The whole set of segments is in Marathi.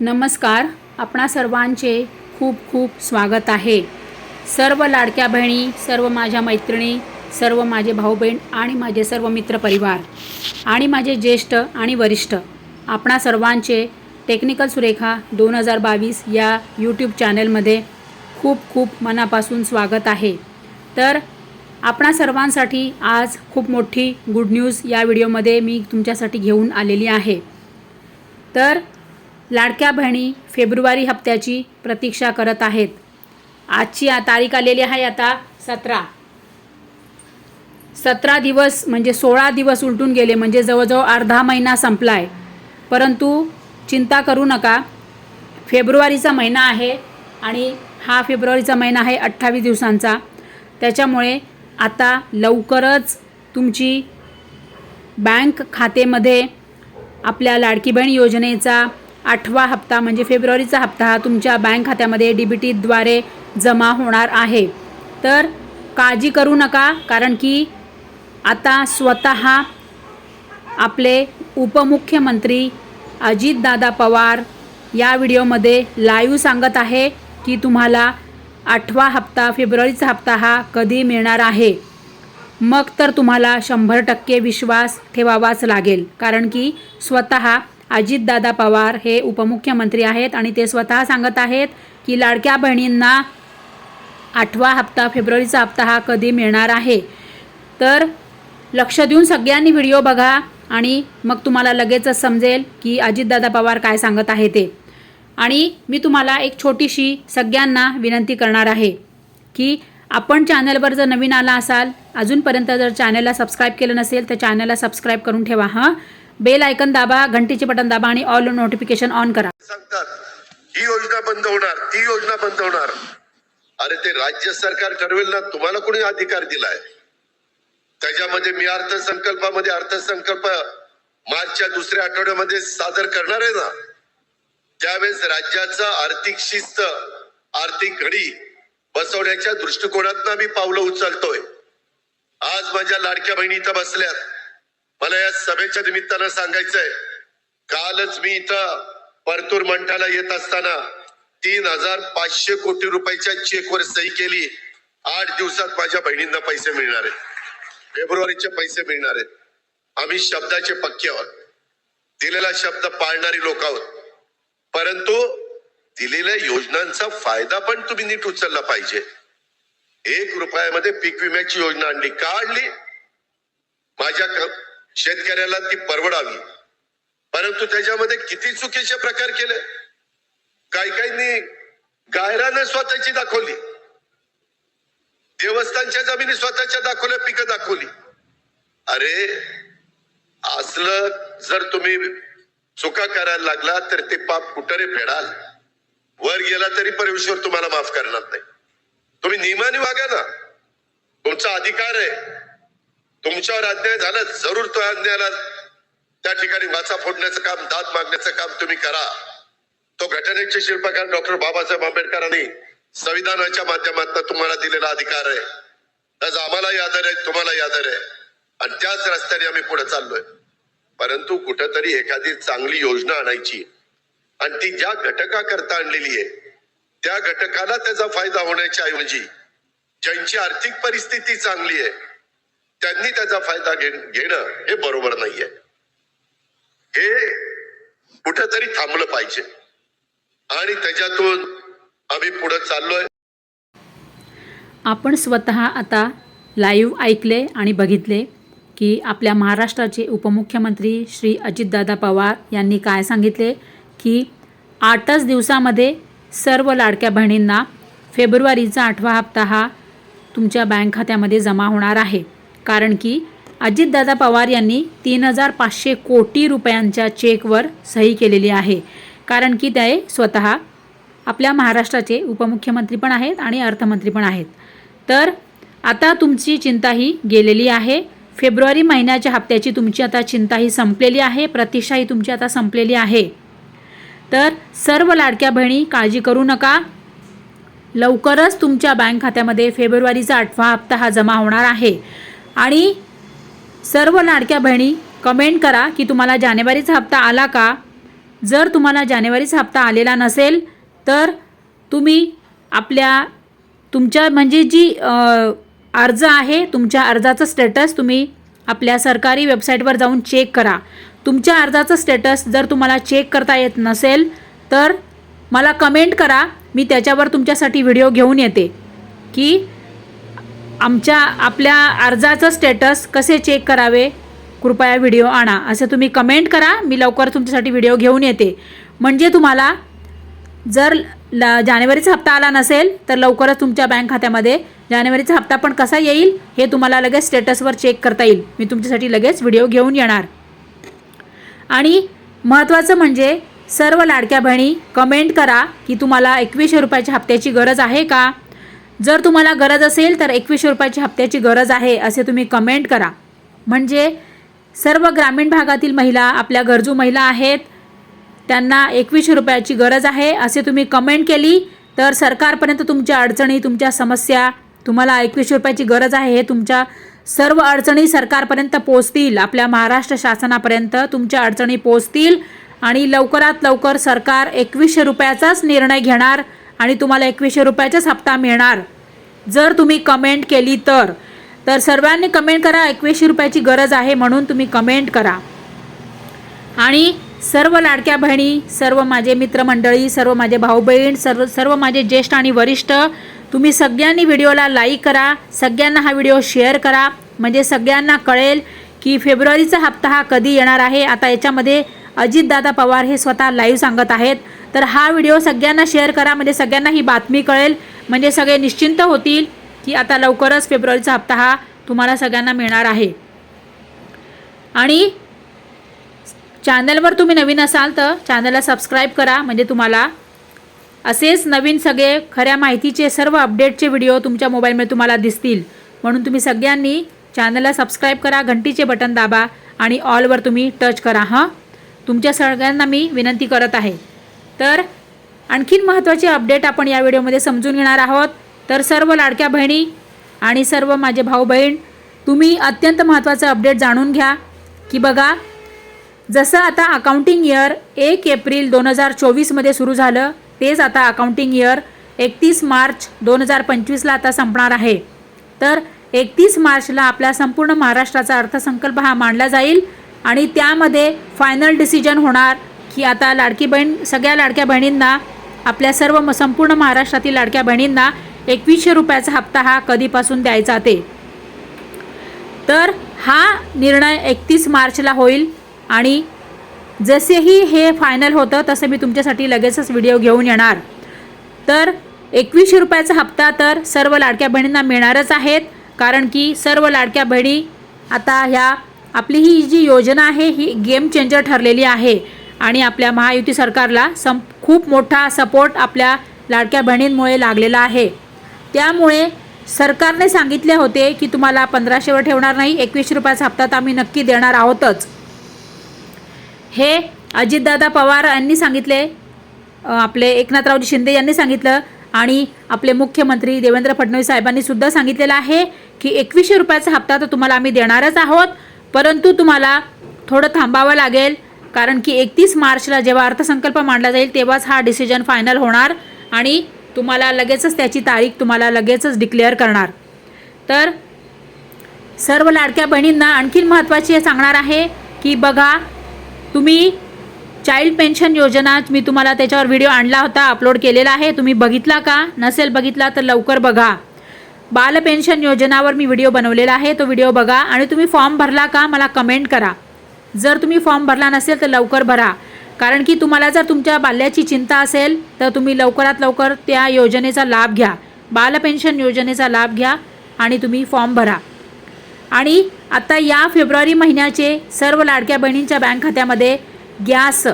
नमस्कार. आपणा सर्वांचे खूप खूप स्वागत आहे. सर्व लाडक्या बहिणी सर्व माझ्या मैत्रिणी सर्व माझे भाऊ बहीण आणि माझे सर्व मित्रपरिवार आणि माझे ज्येष्ठ आणि वरिष्ठ आपणा सर्वांचे टेक्निकल सुरेखा दोन हजार बावीस या यूट्यूब चॅनलमध्ये खूप खूप मनापासून स्वागत आहे. तर आपणा सर्वांसाठी आज खूप मोठी गुड न्यूज या व्हिडिओमध्ये मी तुमच्यासाठी घेऊन आलेली आहे. तर लाडक्या बहिणी फेब्रुवारी हप्त्याची प्रतीक्षा करत आहेत. आजची तारीख आलेली आहे आता सतरा. सतरा दिवस म्हणजे सोळा दिवस उलटून गेले म्हणजे जवळजवळ अर्धा महिना संपला आहे परंतु चिंता करू नका. फेब्रुवारीचा महिना आहे आणि हा फेब्रुवारीचा महिना आहे अठ्ठावीस दिवसांचा. त्याच्यामुळे आता लवकरच तुमची बँक खातेमध्ये आपल्या लाडकी बहीण योजनेचा आठवा हप्ता म्हणजे फेब्रुवारीचा हप्ता हा तुमच्या बँक खात्यामध्ये डी बी टीद्वारे जमा होणार आहे. तर काळजी करू नका कारण की आता स्वतः आपले उपमुख्यमंत्री अजितदादा पवार या व्हिडिओमध्ये लाईव्ह सांगत आहे की तुम्हाला आठवा हप्ता फेब्रुवारीचा हप्ता हा कधी मिळणार आहे. मग तर तुम्हाला शंभर टक्के विश्वास ठेवावाच लागेल कारण की स्वतः अजितदादा पवार हे उपमुख्यमंत्री आहेत आणि ते स्वतः सांगत आहेत की लाडक्या बहिणींना आठवा हप्ता फेब्रुवारीचा हप्ता हा कधी मिळणार आहे? तर लक्ष देऊन सगळ्यांनी व्हिडिओ बघा आणि मग तुम्हाला लगेचच समजेल की अजितदादा पवार काय सांगत आहे ते. आणि मी तुम्हाला एक छोटीशी सगळ्यांना विनंती करणार आहे की आपण चॅनलवर जर नवीन आला असाल अजूनपर्यंत जर चॅनलला सबस्क्राईब केलं नसेल तर चॅनलला सबस्क्राईब करून ठेवा हां? बेल आयकन दाबा घंटीचे बटन दाबा आणि ऑल नोटिफिकेशन ऑन करा. सांगतात ही योजना बंद होणार ती योजना बंद होणार. अरे ते राज्य सरकार ठरवेल ना तुम्हाला कोणी अधिकार दिलाय? त्याच्यामध्ये मी अर्थसंकल्पामध्ये अर्थसंकल्प मार्चच्या दुसऱ्या आठवड्यामध्ये सादर करणार आहे ना? त्यावेळेस राज्याचा आर्थिक शिस्त आर्थिक घडी बसवण्याच्या दृष्टिकोनातनं मी पावलं उचलतोय. आज माझ्या लाडक्या बहिणी इथं बसल्यात. मला या सभेच्या निमित्तानं सांगायचंय कालच मी इथं परतूर मंठाला येत असताना तीन हजार पाचशे कोटी रुपयाच्या चेकवर सही केली. आठ दिवसात माझ्या बहिणींना पैसे मिळणार आहेत. फेब्रुवारीचे पैसे मिळणार आहेत. आम्ही शब्दाचे पक्के आहोत. दिलेला शब्द पाळणारी लोक आहोत. परंतु दिलेल्या योजनांचा फायदा पण तुम्ही नीट उचलला पाहिजे. एक रुपयामध्ये पीक विम्याची योजना आणली का आणली माझ्या शेतकऱ्याला ती परवडावी. परंतु त्याच्यामध्ये किती चुकीचे प्रकार केले? काही काहींनी गायरानं स्वतःची दाखवली. देवस्थानच्या जमिनी स्वतःच्या दाखवल्या पिकं दाखवली. अरे असलं जर तुम्ही चुका करायला लागला तर ते पाप कुठे फेडाल. वर गेला तरी परमेश्वर तुम्हाला माफ करणार नाही. तुम्ही नियमाने वागा ना. तुमचा अधिकार आहे. तुमच्यावर अन्याय झाला जरूर तो अन्यायाला त्या ठिकाणी वाचा फोडण्याचं काम दाद मागण्याचं काम तुम्ही करा. तो घटनेचे शिल्पकार डॉक्टर बाबासाहेब आंबेडकरांनी संविधानाच्या माध्यमातून तुम्हाला दिलेला अधिकार आहे. आज आम्हालाही आदर आहे तुम्हालाही आदर आहे. आणि त्याच रस्त्याने आम्ही पुढे चाललोय. परंतु कुठंतरी एखादी चांगली योजना आणायची. आणि ती ज्या घटकाकरता आणलेली आहे त्या घटकाला त्याचा फायदा होण्याच्या ऐवजी ज्यांची आर्थिक परिस्थिती चांगली आहे त्यांनी त्याचा फायदा घेणं हे बरोबर नाहीये. हे कुठेतरी थांबलं पाहिजे. आणि त्याच्यातून आम्ही पुढे चाललोय. आपण स्वतः आता लाईव्ह ऐकले आणि बघितले की आपल्या महाराष्ट्राचे उपमुख्यमंत्री श्री अजितदादा पवार यांनी काय सांगितले? की आठच दिवसामध्ये सर्व लाडक्या बहिणींना फेब्रुवारीचा आठवा हप्ता हा तुमच्या बँक खात्यामध्ये जमा होणार आहे. कारण की अजितदादा पवार यांनी तीन हजार पाचशे कोटी रुपयांच्या चेकवर सही केलेली आहे. कारण की ते स्वतः आपल्या महाराष्ट्राचे उपमुख्यमंत्री पण आहेत आणि अर्थमंत्री पण आहेत. तर आता तुमची चिंता ही गेलेली आहे. फेब्रुवारी महिन्याच्या हप्त्याची तुमची आता चिंता ही संपलेली आहे. प्रतीक्षा ही तुमची आता संपलेली आहे. तर सर्व लाडक्या बहिणी काळजी करू नका. लवकरच तुमच्या बँक खात्यामध्ये फेब्रुवारीचा आठवा हप्ता हा जमा होणार आहे. आणि सर्व लाडक्या बहिणी कमेंट करा की तुम्हाला जानेवारीचा हप्ता आला का? जर तुम्हाला जानेवारीचा हप्ता आलेला नसेल तर तुम्ही आपल्या तुमच्या म्हणजे जी अर्ज आहे तुमच्या अर्जाचं स्टेटस तुम्ही आपल्या सरकारी वेबसाईटवर जाऊन चेक करा. तुमच्या अर्जाचं स्टेटस जर तुम्हाला चेक करता येत नसेल तर मला कमेंट करा. मी त्याच्यावर तुमच्यासाठी व्हिडिओ घेऊन येते. की आमच्या आपल्या अर्जाचं स्टेटस कसे चेक करावे? कृपया व्हिडिओ आणा. असं तुम्ही कमेंट करा. मी लवकर तुमच्यासाठी व्हिडिओ घेऊन येते. म्हणजे तुम्हाला जर ल जानेवारीचा हप्ता आला नसेल तर लवकरच तुमच्या बँक खात्यामध्ये जानेवारीचा हप्ता पण कसा येईल हे तुम्हाला लगेच स्टेटसवर चेक करता येईल. मी तुमच्यासाठी लगेच व्हिडिओ घेऊन येणार. आणि महत्त्वाचं म्हणजे सर्व लाडक्या बहिणी कमेंट करा की तुम्हाला एकवीसशे रुपयाच्या हप्त्याची गरज आहे का? जर तुम्हाला गरज असेल तर एकवीसशे रुपयाची हप्त्याची गरज आहे असे तुम्ही कमेंट करा. म्हणजे सर्व ग्रामीण भागातील महिला आपल्या गरजू महिला आहेत त्यांना एकवीसशे रुपयाची गरज आहे असे तुम्ही कमेंट केली तर सरकारपर्यंत तुमच्या अडचणी तुमच्या समस्या तुम्हाला एकवीसशे रुपयाची गरज आहे हे तुमच्या सर्व अडचणी सरकारपर्यंत पोचतील आपल्या महाराष्ट्र शासनापर्यंत तुमच्या अडचणी पोचतील आणि लवकरात लवकर सरकार एकवीसशे रुपयाचाच निर्णय घेणार. आणि तुम्हाला एकवीसशे रुपयाचाच हप्ता मिळणार. जर तुम्ही कमेंट केली तर. तर सर्वांनी कमेंट करा एकवीसशे रुपयाची गरज आहे म्हणून तुम्ही कमेंट करा. आणि सर्व लाडक्या बहिणी सर्व माझे मित्रमंडळी सर्व माझे भाऊ बहीण सर्व सर्व माझे ज्येष्ठ आणि वरिष्ठ तुम्ही सगळ्यांनी व्हिडिओला लाईक करा सगळ्यांना हा व्हिडिओ शेअर करा. म्हणजे सगळ्यांना कळेल की फेब्रुवारीचा हप्ता हा कधी येणार आहे? आता याच्यामध्ये अजितदादा पवार हे स्वतः लाईव्ह सांगत आहेत. तर हा व्हिडिओ सगळ्यांना शेअर करा. म्हणजे सगळ्यांना ही बातमी कळेल. म्हणजे सगळे निश्चिंत होतील की आता लवकरच फेब्रुवारीचा हप्ता हा तुम्हाला सगळ्यांना मिळणार आहे. आणि चॅनलवर तुम्ही नवीन असाल तर चॅनलला सबस्क्राईब करा. म्हणजे तुम्हाला असेच नवीन सगळे खऱ्या माहितीचे सर्व अपडेटचे व्हिडिओ तुमच्या मोबाईलमध्ये तुम्हाला दिसतील. म्हणून तुम्ही सगळ्यांनी चॅनलला सबस्क्राईब करा. घंटीचे बटन दाबा आणि ऑलवर तुम्ही टच करा. हां? तुमच्या सगळ्यांना मी विनंती करत आहे. तर आणखीन महत्त्वाचे अपडेट आपण या व्हिडिओमध्ये समजून घेणार आहोत. तर सर्व लाडक्या बहिणी आणि सर्व माझे भाऊ बहीण तुम्ही अत्यंत महत्त्वाचं अपडेट जाणून घ्या की बघा जसं आता अकाउंटिंग इयर एक एप्रिल दोन हजार चोवीसमध्ये सुरू झालं तेच आता अकाउंटिंग इयर एकतीस मार्च दोन हजार पंचवीसला आता संपणार आहे. तर एकतीस मार्चला आपल्या संपूर्ण महाराष्ट्राचा अर्थसंकल्प हा मांडला जाईल. आणि त्यामध्ये फायनल डिसिजन होणार की आता लाडकी बहीण सगळ्या लाडक्या बहिणींना आपल्या सर्व म- संपूर्ण महाराष्ट्रातील लाडक्या बहिणींना एकवीसशे रुपयाचा हप्ता हा कधीपासून द्यायचा ते. तर हा निर्णय एकतीस मार्चला होईल आणि जसेही हे फायनल होतं तसं मी तुमच्यासाठी लगेचच व्हिडिओ घेऊन येणार. तर एकवीसशे रुपयाचा हप्ता तर सर्व लाडक्या बहिणींना मिळणारच आहेत कारण की सर्व लाडक्या बहिणी आता ह्या आपली ही जी योजना आहे ही गेम चेंजर ठरलेली आहे. आणि आपल्या महायुती सरकारला सं खूप मोठा सपोर्ट आपल्या लाडक्या बहिणींमुळे लागलेला आहे. त्यामुळे सरकारने सांगितले होते की तुम्हाला पंधराशेवर ठेवणार नाही एकवीसशे रुपयाचा हप्ता तर आम्ही नक्की देणार आहोतच. हे अजितदादा पवार यांनी सांगितले आपले एकनाथरावजी शिंदे यांनी सांगितलं आणि आपले मुख्यमंत्री देवेंद्र फडणवीस साहेबांनी सुद्धा सांगितलेलं आहे की एकवीसशे रुपयाचा हप्ता तर तुम्हाला आम्ही देणारच आहोत. परंतु तुम्हाला थोडं थांबावं लागेल कारण की एकतीस मार्चला जेव्हा अर्थसंकल्प मांडला जाईल तेव्हाच हा डिसिजन फायनल होणार आणि तुम्हाला लगेचच त्याची तारीख तुम्हाला लगेचच डिक्लेअर करणार. तर सर्व लाडक्या बहिणींना आणखीन महत्त्वाची हे सांगणार आहे की बघा तुम्ही चाइल्ड पेन्शन योजना मी तुम्हाला त्याच्यावर व्हिडिओ आणला होता अपलोड केलेला आहे. तुम्ही बघितला का? नसेल बघितला तर लवकर बघा. बाल पेन्शन योजनावर मी व्हिडिओ बनवलेला आहे तो व्हिडिओ बघा आणि तुम्ही फॉर्म भरला का मला कमेंट करा. जर तुम्ही फॉर्म भरला नसेल तर लवकर भरा. कारण की तुम्हाला जर तुमच्या बाल्याची चिंता असेल तर तुम्ही लवकरात लवकर त्या योजनेचा लाभ घ्या. बाल पेन्शन योजनेचा लाभ घ्या आणि तुम्ही फॉर्म भरा. आणि आत्ता या फेब्रुवारी महिन्याचे सर्व लाडक्या बहिणींच्या बँक खात्यामध्ये गॅस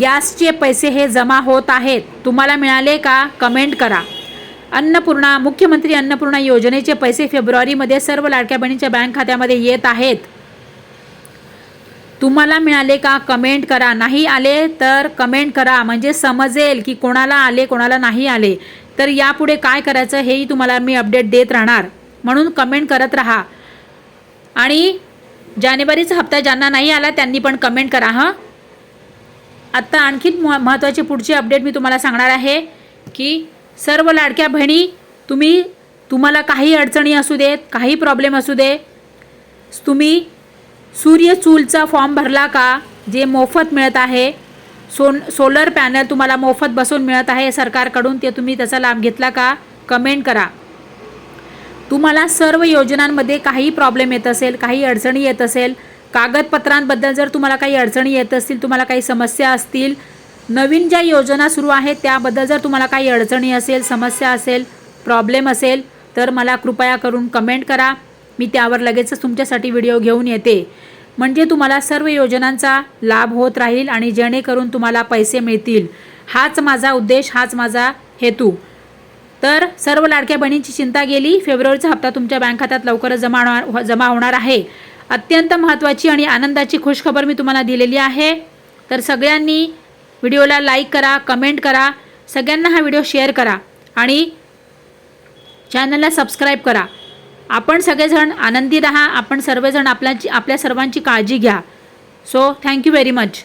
गॅसचे पैसे हे जमा होत आहेत. तुम्हाला मिळाले का? कमेंट करा. अन्नपूर्णा मुख्यमंत्री अन्नपूर्णा योजनेचे पैसे फेब्रुवारीमध्ये सर्व लाडक्या बहिणींच्या बँक खात्यामध्ये येत आहेत. तुम्हाला मिळाले का? कमेंट करा. नाही आले तर कमेंट करा. म्हणजे समजेल की कोणाला आले कोणाला नाही आले. तर यापुढे काय करायचं हेही तुम्हाला मी अपडेट देत राहणार. म्हणून कमेंट करत राहा. आणि जानेवारीचा हप्ता ज्यांना नाही आला त्यांनी पण कमेंट करा हां? आत्ता आणखीन म महत्त्वाची पुढची अपडेट मी तुम्हाला सांगणार आहे की सर्व लाडक्या बहिणी तुम्ही तुम्हाला काही अडचणी असू देत काही प्रॉब्लेम असू दे तुम्ही सूर्यचूलचा फॉर्म भरला का जे मोफत मिळत आहे सोन सोलर पॅनल तुम्हाला मोफत बसून मिळत आहे सरकारकडून ते तुम्ही त्याचा लाभ घेतला का कमेंट करा. तुम्हाला सर्व योजनांमध्ये काही प्रॉब्लेम येत असेल काही अडचणी येत असेल कागदपत्रांबद्दल जर तुम्हाला काही अडचणी येत असतील तुम्हाला काही समस्या असतील नवीन ज्या योजना सुरू आहेत त्याबद्दल जर तुम्हाला काही अडचणी असेल समस्या असेल प्रॉब्लेम असेल तर मला कृपया करून कमेंट करा. मी त्यावर लगेचच तुमच्यासाठी व्हिडिओ घेऊन येते. म्हणजे तुम्हाला सर्व योजनांचा लाभ होत राहील आणि जेणेकरून तुम्हाला पैसे मिळतील. हाच माझा उद्देश हाच माझा हेतू. तर सर्व लाडक्या बहिणींची चिंता गेली. फेब्रुवारीचा हप्ता तुमच्या बँक खात्यात लवकरच जमा होणार जमा होणार आहे. अत्यंत महत्त्वाची आणि आनंदाची खुशखबर मी तुम्हाला दिलेली आहे. तर सगळ्यांनी व्हिडिओला लाईक करा कमेंट करा सगळ्यांना हा व्हिडिओ शेअर करा आणि चॅनलला सबस्क्राईब करा. आपण सगळेजण आनंदी राहा आपण सर्वजण आपल्या आपल्या सर्वांची काळजी घ्या. So thank you very much